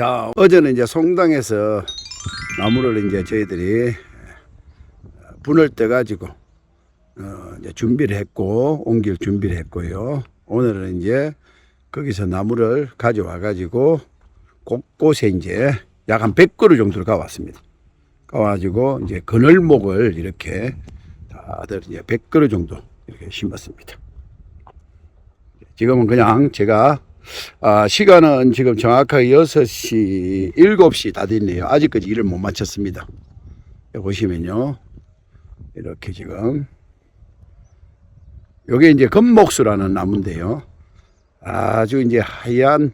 자, 어제는 이제 송당에서 나무를 이제 저희들이 분을 떠가지고 어, 이제 준비를 했고 옮길 준비를 했고요. 오늘은 이제 거기서 나무를 가져와 가지고 곳곳에 이제 약 한 100그루 정도를 가왔습니다. 가가지고 이제 그늘목을 이렇게 다들 이제 100그루 정도 이렇게 심었습니다. 지금은 그냥 제가 아, 시간은 지금 정확하게 6시, 7시 다 됐네요. 아직까지 일을 못 마쳤습니다. 여기 보시면요. 이렇게 지금. 요게 이제 금목수라는 나무인데요. 아주 이제 하얀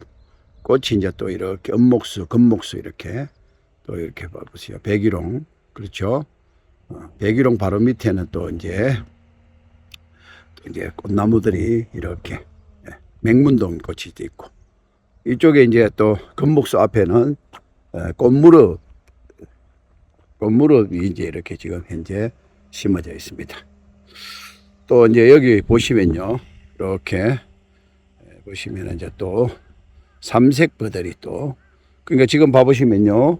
꽃이 이제 또 이렇게 은목수, 금목수 이렇게 또 이렇게 봐보세요. 백일홍. 그렇죠. 어, 백일홍 바로 밑에는 또 이제 또 이제 꽃나무들이 이렇게 예, 맹문동 꽃이 있고 이쪽에 이제 또 금목수 앞에는 에, 꽃무릎 꽃무릎이 이제 이렇게 지금 현재 심어져 있습니다. 또 이제 여기 보시면요 이렇게 에, 보시면 이제 또 삼색 버들이 또 그러니까 지금 봐보시면요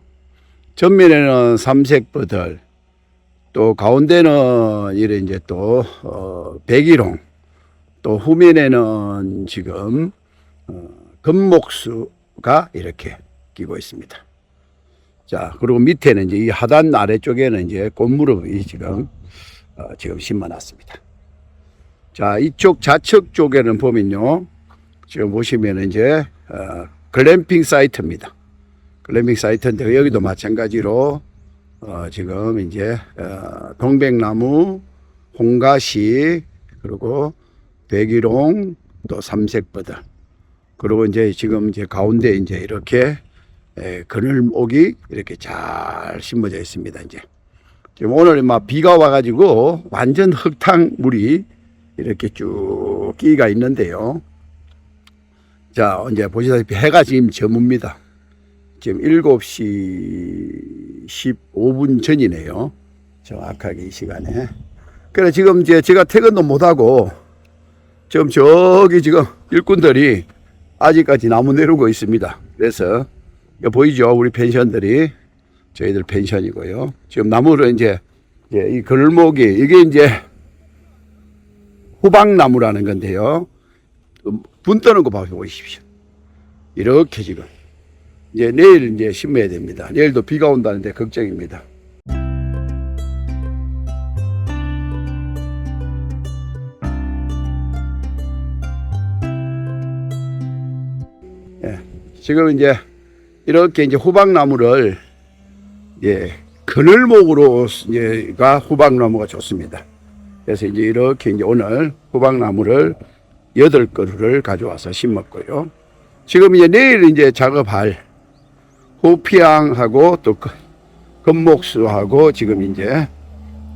전면에는 삼색 버들 또 가운데는 이래 이제 또 어, 백일홍 또 후면에는 지금 어, 금목수가 이렇게 끼고 있습니다. 자 그리고 밑에는 이제 이 하단 아래쪽에는 이제 꽃무릎이 지금 어, 지금 심어 놨습니다. 자 이쪽 좌측 쪽에는 보면요 지금 보시면 이제 어, 글램핑 사이트입니다. 글램핑 사이트인데 여기도 마찬가지로 어, 지금 이제 어, 동백나무, 홍가시 그리고 백일홍 또 삼색버들 그리고 이제 지금 이제 가운데 이제 이렇게 에, 그늘목이 이렇게 잘 심어져 있습니다. 이제 지금 오늘 막 비가 와가지고 완전 흙탕 물이 이렇게 쭉 끼가 있는데요. 자 이제 보시다시피 해가 지금 저뭅니다. 지금 7시 15분 전이네요. 정확하게 이 시간에. 그래 지금 이제 제가 퇴근도 못 하고 지금 저기 지금 일꾼들이 아직까지 나무 내리고 있습니다. 그래서 보이죠? 우리 펜션들이 저희들 펜션이고요. 지금 나무를 이제 이제 이 걸목이 이게 이제 후방나무라는 건데요. 분 떠는 거 보십시오. 이렇게 지금 이제 내일 이제 심어야 됩니다. 내일도 비가 온다는데 걱정입니다. 지금 이제 이렇게 이제 호박나무를 예, 그늘목으로 이제가 호박나무가 좋습니다. 그래서 이제 이렇게 이제 오늘 호박나무를 여덟 그루를 가져와서 심었고요. 지금 이제 내일 이제 작업할 호피향하고 또 그- 금목수하고 지금 이제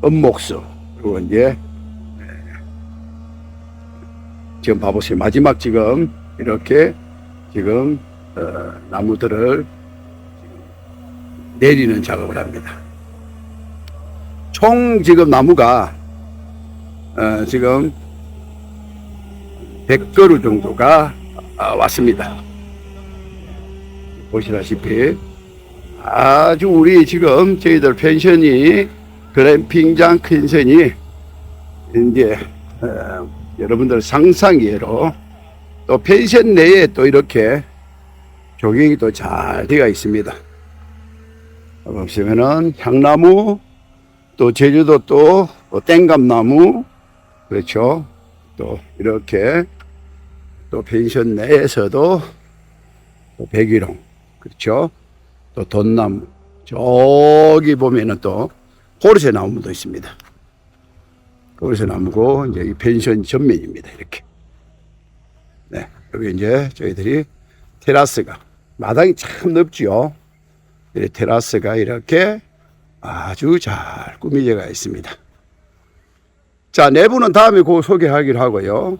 은목수 그리고 이제 예, 지금 봐보세요. 마지막 지금 이렇게 지금 어, 나무들을 내리는 작업을 합니다. 총 지금 나무가 어, 지금 100그루 정도가 아, 왔습니다. 보시다시피 아주 우리 지금 저희들 펜션이 글램핑장 펜션이 이제 어, 여러분들 상상외로 또 펜션 내에 또 이렇게 조경이 또 잘 되어 있습니다. 보시면은 향나무 또 제주도 또 땡감나무 그렇죠. 또 이렇게 또 펜션 내에서도 또 백일홍 그렇죠. 또 돈나무 저기 보면은 또 포르쉐 나무도 있습니다. 포르쉐 나무고 이제 이 펜션 전면입니다. 이렇게. 네 여기 이제 저희들이 테라스가 마당이 참 넓지요. 이 테라스가 이렇게 아주 잘 꾸미져가 있습니다. 자, 내부는 다음에 그 소개하기로 하고요.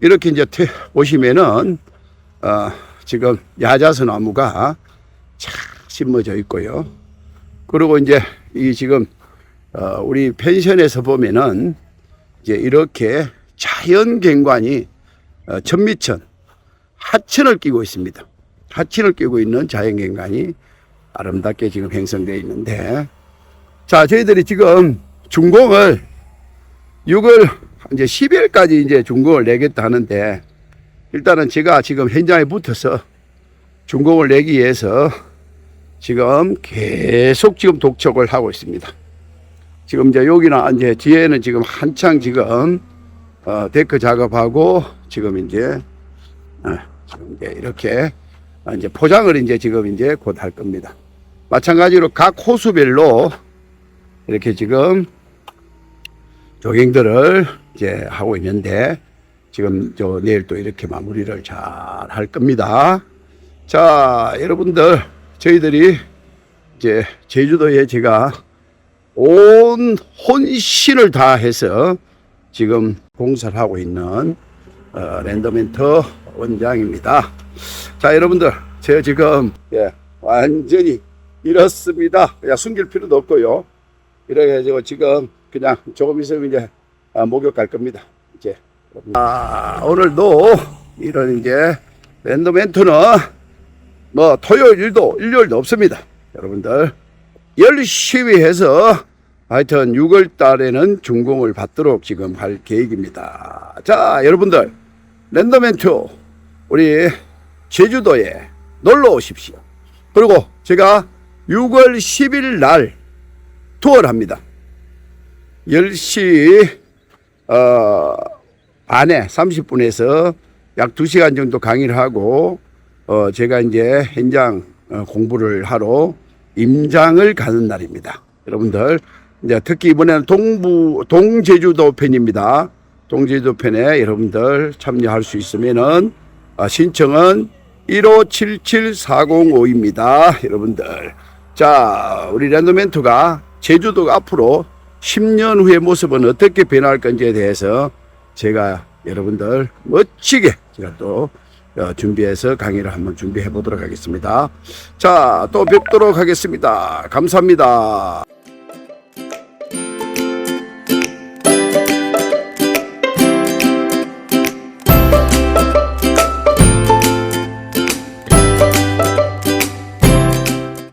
이렇게 이제 태, 보시면은, 어, 지금 야자수 나무가 잘 심어져 있고요. 그리고 이제 이 지금, 어, 우리 펜션에서 보면은 이제 이렇게 자연 경관이 어, 천미천, 하천을 끼고 있습니다. 하친을 끼고 있는 자연경관이 아름답게 지금 형성되어 있는데 자 저희들이 지금 준공을 6월 이제 10일까지 이제 준공을 내겠다 하는데 일단은 제가 지금 현장에 붙어서 준공을 내기 위해서 지금 계속 지금 독촉을 하고 있습니다. 지금 이제 여기나 이제 뒤에는 지금 한창 지금 어, 데크 작업하고 지금 이제 어, 이제 이렇게 어, 이제 포장을 이제 지금 이제 곧 할 겁니다. 마찬가지로 각 호수별로 이렇게 지금 조경들을 이제 하고 있는데 지금 저 내일 또 이렇게 마무리를 잘 할 겁니다. 자, 여러분들 저희들이 이제 제주도에 제가 온 혼신을 다해서 지금 공사를 하고 있는 어, 랜더멘터 원장입니다. 자, 여러분들 제가 지금 예, 완전히 이렇습니다. 그냥 숨길 필요도 없고요. 이렇게 해가지고 지금 그냥 조금 있으면 이제 아, 목욕 갈 겁니다. 이제 아, 오늘도 이런 이제 랜더멘트는 뭐 토요일 일도 일요일도 없습니다. 여러분들 열심히 해서 하여튼 6월 달에는 준공을 받도록 지금 할 계획입니다. 자, 여러분들 랜더멘트 우리 제주도에 놀러 오십시오. 그리고 제가 6월 10일 날 투어를 합니다. 10시 어, 반에 30분에서 약 2시간 정도 강의를 하고 어, 제가 이제 현장 어, 공부를 하러 임장을 가는 날입니다. 여러분들 이제 특히 이번에는 동부 동제주도 편입니다. 동제주도 편에 여러분들 참여할 수 있으면은 어, 신청은 1577-405입니다. 여러분들. 자, 우리 랜드멘트가 제주도가 앞으로 10년 후의 모습은 어떻게 변할 건지에 대해서 제가 여러분들 멋지게 제가 또 어, 준비해서 강의를 한번 준비해 보도록 하겠습니다. 자, 또 뵙도록 하겠습니다. 감사합니다.